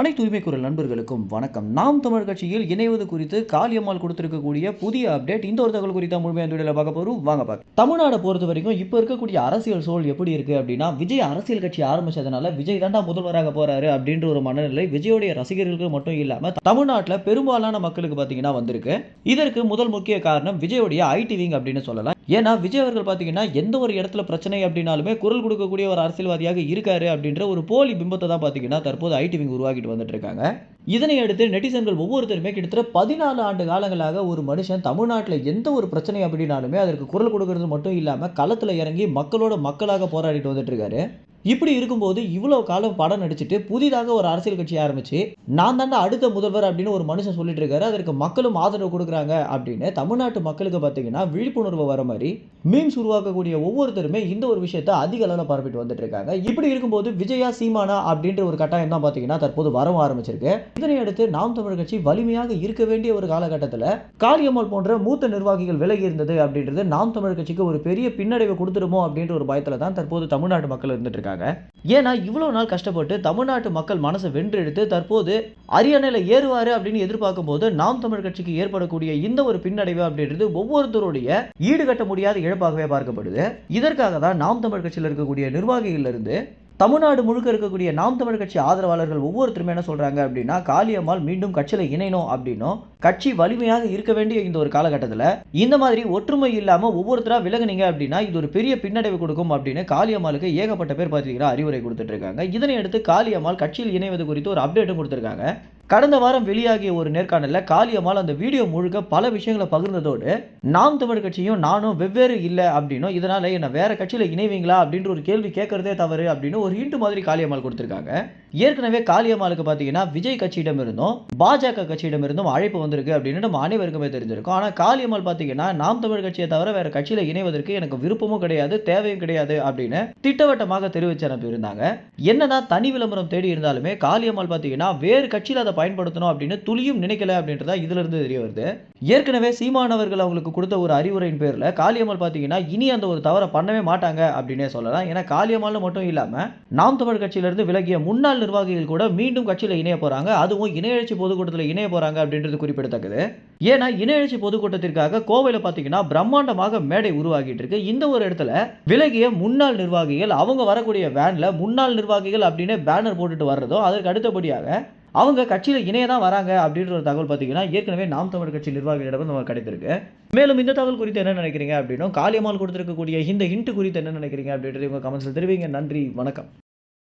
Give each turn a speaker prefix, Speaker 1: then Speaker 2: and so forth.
Speaker 1: அனைத்து உரிமை குரல் நண்பர்களுக்கும் வணக்கம். நாம் தமிழ் கட்சியில் இணைவது குறித்து காளியம்மாள் கொடுத்திருக்கக்கூடிய புதிய அப்டேட் இந்த ஒரு தகவல் குறித்த முழுமையான வீடியோவில் பார்க்க போறோம். வாங்க பார்க்க தமிழ்நாடு பொறுத்த வரைக்கும் இப்போ இருக்கக்கூடிய அரசியல் சூழல் எப்படி இருக்கு அப்படின்னா விஜய் அரசியல் கட்சி ஆரம்பிச்சதுனால விஜய் தாண்டா முதல்வராக போறாரு அப்படின்ற ஒரு மனநிலை விஜயோடைய ரசிகர்களுக்கு மட்டும் இல்லாம தமிழ்நாட்டில் பெரும்பாலான மக்களுக்கு பார்த்தீங்கன்னா வந்திருக்கு. இதற்கு முதல் முக்கிய காரணம் விஜயோடைய ஐடி விங் அப்படின்னு சொல்லலாம். ஏன்னா விஜய் அவர்கள் பார்த்தீங்கன்னா எந்த ஒரு இடத்துல பிரச்சனை அப்படின்னாலுமே குரல் கொடுக்கக்கூடிய ஒரு அரசியல்வாதியாக இருக்காரு அப்படின்ற ஒரு போலி பிம்பத்தை தான் பார்த்தீங்கன்னா தற்போது ஐடி விங் உருவாக்கிட்டு வந்துட்டு இருக்காங்க. இதனை அடுத்து நெட்டிசன்கள் ஒவ்வொருத்தருமே கிட்டத்தட்ட பதினாலு ஆண்டு காலங்களாக ஒரு மனுஷன் தமிழ்நாட்டில் எந்த ஒரு பிரச்சனை அப்படின்னாலுமே அதற்கு குரல் கொடுக்கறது மட்டும் இல்லாமல் களத்தில் இறங்கி மக்களோட மக்களாக போராடிட்டு வந்துட்டு இருக்காரு. இப்படி இருக்கும்போது இவ்வளோ காலம் படம் நடிச்சுட்டு புதிதாக ஒரு அரசியல் கட்சி ஆரம்பிச்சு நான் தாண்டா அடுத்த முதல்வர் அப்படின்னு ஒரு மனுஷன் சொல்லிட்டு இருக்காரு அதற்கு மக்களும் ஆதரவு கொடுக்குறாங்க அப்படின்னு தமிழ்நாட்டு மக்களுக்கு பார்த்தீங்கன்னா விழிப்புணர்வு வர மாதிரி மீம்ஸ் உருவாக்கக்கூடிய ஒவ்வொருத்தருமே இந்த ஒரு விஷயத்தை அதிக அளவில் பரப்பிட்டு வந்துட்டு இருக்காங்க இப்படி இருக்கும்போது விஜயா சீமானா அப்படின்ற ஒரு கட்டாயம் தான் பார்த்தீங்கன்னா தற்போது வரவும் ஆரம்பிச்சிருக்கு. இதனை அடுத்து நாம் தமிழ் கட்சி வலிமையாக இருக்க வேண்டிய ஒரு காலகட்டத்தில் காளியம்மாள் போன்ற மூத்த நிர்வாகிகள் விலகி இருந்தது அப்படின்றது நாம் தமிழ் கட்சிக்கு ஒரு பெரிய பின்னடைவை கொடுத்துருமோ அப்படின்ற ஒரு பயத்தில் தான் தற்போது தமிழ்நாட்டு மக்கள் இருந்துட்டு இருக்காங்க ஏன்னா இவ்வளோ நாள் கஷ்டப்பட்டு தமிழ்நாட்டு மக்கள் மனசை வென்றெடுத்து தற்போது அரியணையில் ஏறுவார் அப்படின்னு எதிர்பார்க்கும் போது நாம் தமிழ் கட்சிக்கு ஏற்படக்கூடிய இந்த ஒரு பின்னடைவு அப்படின்றது ஒவ்வொருத்தருடைய ஈடுகட்ட முடியாத இழப்பாகவே பார்க்கப்படுது. இதற்காக தான் நாம் தமிழ் கட்சியில் இருக்கக்கூடிய நிர்வாகிகள் இருந்து தமிழ்நாடு முழுக்க இருக்கக்கூடிய நாம் தமிழ் கட்சி ஆதரவாளர்கள் ஒவ்வொருத்தருமே என்ன சொல்றாங்க அப்படின்னா காளியம்மாள் மீண்டும் கட்சியில் இணையணும் அப்படின்னும். கட்சி வலிமையாக இருக்க வேண்டிய இந்த ஒரு காலகட்டத்தில் இந்த மாதிரி ஒற்றுமை இல்லாம ஒவ்வொருத்தரா விலகுனீங்க அப்படின்னா இது ஒரு பெரிய பின்னடைவு கொடுக்கும் அப்படின்னு காளியம்மாளுக்கு ஏகப்பட்ட பேர் பார்த்தீங்கன்னா அறிவுரை கொடுத்துட்டு இருக்காங்க. இதனை அடுத்து காளியம்மாள் கட்சியில் இணைவது குறித்து ஒரு அப்டேட்டும் கொடுத்துருக்காங்க. கடந்த வாரம் வெளியாகிய ஒரு நேர்காணலில் காளியம்மாள் அந்த வீடியோ முழுக்க பல விஷயங்களை பகிர்ந்ததோடு நாம் தமிழ் கட்சியும் நானும் வெவ்வேறு இல்லை அப்படின்னும் இதனால என்ன வேற கட்சியில் இணைவீங்களா? அப்படின்ற ஒரு கேள்வி கேட்கறதே தவறு அப்படின்னு ஒரு இன்ட்டு மாதிரி காளியம்மாள் கொடுத்திருக்காங்க. ஏற்கனவே காளியம்மாளுக்கு பார்த்தீங்கன்னா விஜய் கட்சியிடம் இருந்தும் பாஜக கட்சியிடம் இருந்தும் அழைப்பு வந்திருக்கு அப்படின்னு நம்ம அனைவருக்குமே தெரிஞ்சிருக்கும். ஆனால் காளியம்மாள் பார்த்தீங்கன்னா நாம் தமிழ் கட்சியை தவிர வேற கட்சியில் இணைவதற்கு எனக்கு விருப்பமும் கிடையாது தேவையும் கிடையாது அப்படின்னு திட்டவட்டமாக தெரிவிச்சு அனுப்பியிருந்தாங்க. என்னதான் தனி விளம்பரம் தேடி இருந்தாலுமே காளியம்மாள் பார்த்தீங்கன்னா வேறு கட்சியில் அதை பயன்படுத்தணும் அப்படின்னு துளியும் நினைக்கல அப்படின்றதா இதுல இருந்து தெரிய வருது. ஏற்கனவே சீமானவர்கள் அவங்களுக்கு கொடுத்த ஒரு அறிவுரையின் பேர்ல காளியம்மாள் பார்த்தீங்கன்னா இனி அந்த ஒரு தவறை பண்ணவே மாட்டாங்க அப்படின்னே சொல்லலாம். ஏன்னா காளியம்மாள் மட்டும் இல்லாம நாம் தமிழ் கட்சியிலிருந்து விலகிய முன்னாள் நிர்வாகிகள் கூட மீண்டும் கட்சியில் இணைய போறாங்க. அதுவும் இணையழிச்சி பொதுக்கூட்டத்தில் இணைய போறாங்க அப்படின்றது குறிப்பிடத்தக்கது. ஏன்னா இணையெழுச்சி பொதுக்கூட்டத்திற்காக கோவையில் பார்த்தீங்கன்னா பிரம்மாண்டமாக மேடை உருவாகிட்டு இருக்கு. இந்த ஒரு இடத்துல விலகிய முன்னாள் நிர்வாகிகள் அவங்க வரக்கூடிய வேன்ல முன்னாள் நிர்வாகிகள் அப்படின்னு பேனர் போட்டுட்டு வர்றதோ அதற்கு அடுத்தபடியாக அவங்க கட்சியில் இணைய தான் வராங்க அப்படின்ற ஒரு தகவல் பார்த்தீங்கன்னா ஏற்கனவே நாம் தமிழ் கட்சி நிர்வாகிகளிடம் நமக்கு கிடைத்திருக்கு. மேலும் இந்த தகவல் குறித்து என்ன நினைக்கிறீங்க அப்படின்னும் காளியம்மாள் கொடுத்திருக்கக்கூடிய இந்த ஹிண்ட் குறித்து என்ன நினைக்கிறீங்க அப்படின்றது உங்கள் கமெண்ட்ஸில் தெரிவிங்க. நன்றி வணக்கம்.